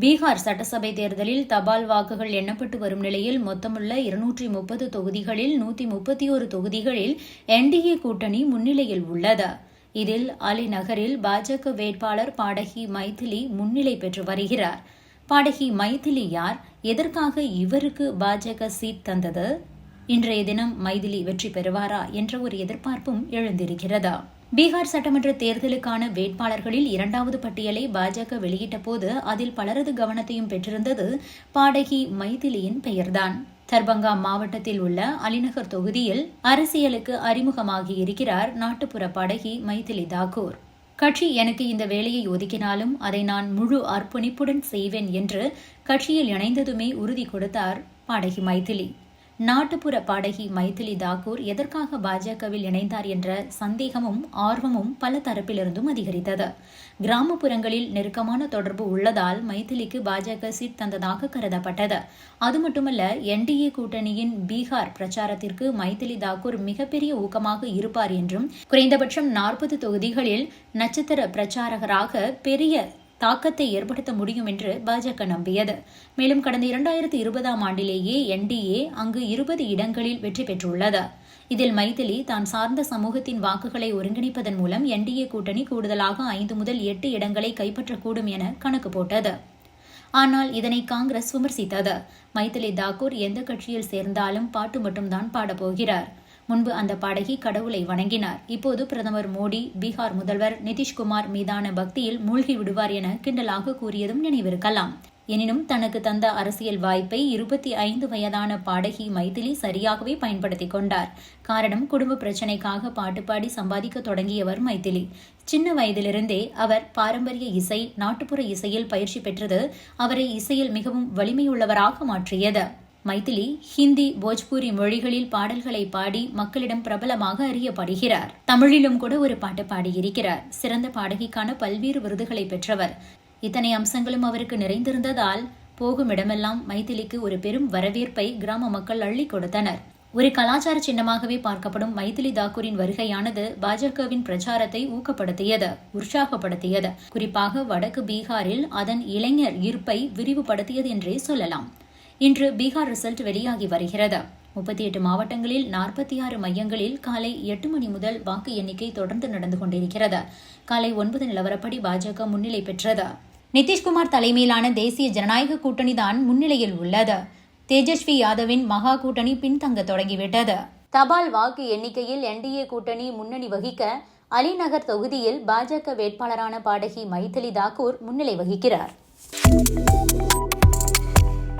பீகார் சட்டசபை தேர்தலில் தபால் வாக்குகள் எண்ணப்பட்டு வரும் நிலையில் மொத்தமுள்ள இருநூற்றி முப்பது தொகுதிகளில் நூற்றி முப்பத்தி ஒரு தொகுதிகளில் என்டிஏ கூட்டணி முன்னிலையில் உள்ளது. இதில் அலிநகரில் பாஜக வேட்பாளர் பாடகி மைதிலி முன்னிலை பெற்று வருகிறார். பாடகி மைதிலி யார்? எதற்காக இவருக்கு பாஜக சீட் தந்தது? இன்றைய தினம் மைதிலி வெற்றி பெறுவாரா என்ற ஒரு எதிர்பார்ப்பும் எழுந்திருக்கிறது. பீகார் சட்டமன்ற தேர்தலுக்கான வேட்பாளர்களில் இரண்டாவது பட்டியலை பாஜக வெளியிட்ட போது அதில் பலரது கவனத்தையும் பெற்றிருந்தது பாடகி மைதிலியின் பெயர்தான். தர்பங்கா மாவட்டத்தில் உள்ள அலிநகர் தொகுதியில் அரசியலுக்கு அறிமுகமாகி இருக்கிறார் நாட்டுப்புற பாடகி மைதிலி தாக்கூர் கட்சி எனக்கு இந்த வேலையை ஒதுக்கினாலும் அதை நான் முழு அர்ப்பணிப்புடன் செய்வேன் என்று கட்சியில் இணைந்ததுமே உறுதி கொடுத்தார் பாடகி மைதிலி. நாட்டுப்புற பாடகி மைதிலி தாக்கூர் எதற்காக பாஜகவில் இணைந்தார் என்ற சந்தேகமும் ஆர்வமும் பல தரப்பிலிருந்தும் அதிகரித்தது. கிராமப்புறங்களில் நெருக்கமான தொடர்பு உள்ளதால் மைதிலிக்கு பாஜக சீட் தந்ததாக கருதப்பட்டது. அது மட்டுமல்ல என்டிஏ கூட்டணியின் பீகார் பிரச்சாரத்திற்கு மைதிலி தாக்கூர் மிகப்பெரிய ஊக்கமாக இருப்பார் என்றும் குறைந்தபட்சம் நாற்பது தொகுதிகளில் நட்சத்திர பிரச்சாரகராக பெரிய தாக்கத்தை ஏற்படுத்த முடியும் என்று பாஜக நம்பியது. மேலும் கடந்த இரண்டாயிரத்தி இருபதாம் ஆண்டிலேயே என்டிஏ அங்கு இருபது இடங்களில் வெற்றி பெற்றுள்ளது. இதில் மைதிலி தான் சார்ந்த சமூகத்தின் வாக்குகளை ஒருங்கிணைப்பதன் மூலம் என்டிஏ கூட்டணி கூடுதலாக ஐந்து முதல் எட்டு இடங்களை கைப்பற்றக்கூடும் என கணக்கு போட்டது. ஆனால் இதனை காங்கிரஸ் விமர்சித்தது. மைதிலி தாக்கூர் எந்த கட்சியில் சேர்ந்தாலும் பாட்டு மட்டும்தான் பாடப்போகிறார் முன்பு அந்த பாடகி கடவுளை வணங்கினார். இப்போது பிரதமர் மோடி பீகார் முதல்வர் நிதிஷ்குமார் மீதான பக்தியில் மூழ்கி விடுவார் என கிண்டலாக கூறியதும் நினைவிருக்கலாம். எனினும் தனக்கு தந்த அரசியல் வாய்ப்பை இருபத்தி ஐந்து வயதான பாடகி மைதிலி சரியாகவே பயன்படுத்திக் கொண்டார். காரணம் குடும்ப பிரச்சினைக்காக பாட்டு பாடி சம்பாதிக்க தொடங்கியவர் மைதிலி. சின்ன வயதிலிருந்தே அவர் பாரம்பரிய இசை நாட்டுப்புற இசையில் பயிற்சி பெற்றது அவரை இசையில் மிகவும் வலிமையுள்ளவராக மாற்றியது. மைதிலி ஹிந்தி போஜ்பூரி மொழிகளில் பாடல்களை பாடி மக்களிடம் பிரபலமாக அறியப்படுகிறார். தமிழிலும் கூட ஒரு பாட்டு பாடியிருக்கிறார். சிறந்த பாடகிக்கான பல்வேறு விருதுகளை பெற்றவர். இத்தனை அம்சங்களும் அவருக்கு நிறைந்திருந்ததால் போகும் இடமெல்லாம் மைதிலிக்கு ஒரு பெரும் வரவேற்பை கிராம மக்கள் அள்ளி கொடுத்தனர். ஒரு கலாச்சார சின்னமாகவே பார்க்கப்படும் மைதிலி தாக்கூரின் வருகையானது பாஜகவின் பிரச்சாரத்தை ஊக்கப்படுத்தியது உற்சாகப்படுத்தியது. குறிப்பாக வடக்கு பீகாரில் அதன் இளைஞர் ஈர்ப்பை விரிவுபடுத்தியது என்றே சொல்லலாம். இன்று பீகார் ரிசல்ட் வெளியாகி வருகிறது. முப்பத்தி எட்டு மாவட்டங்களில் நாற்பத்தி ஆறு மையங்களில் காலை எட்டு மணி முதல் வாக்கு எண்ணிக்கை தொடர்ந்து நடந்து கொண்டிருக்கிறது. காலை ஒன்பது நிலவரப்படி பாஜக முன்னிலை பெற்றது. நிதிஷ்குமார் தலைமையிலான தேசிய ஜனநாயக கூட்டணி தான் முன்னிலையில் உள்ளது. தேஜஸ்வி யாதவின் மகா கூட்டணி பின்தங்க தொடங்கிவிட்டது. தபால் வாக்கு எண்ணிக்கையில் என்டிஏ கூட்டணி முன்னணி வகிக்க அலிநகர் தொகுதியில் பாஜக வேட்பாளரான பாடகி மைதிலி தாக்கூர் முன்னிலை வகிக்கிறார்.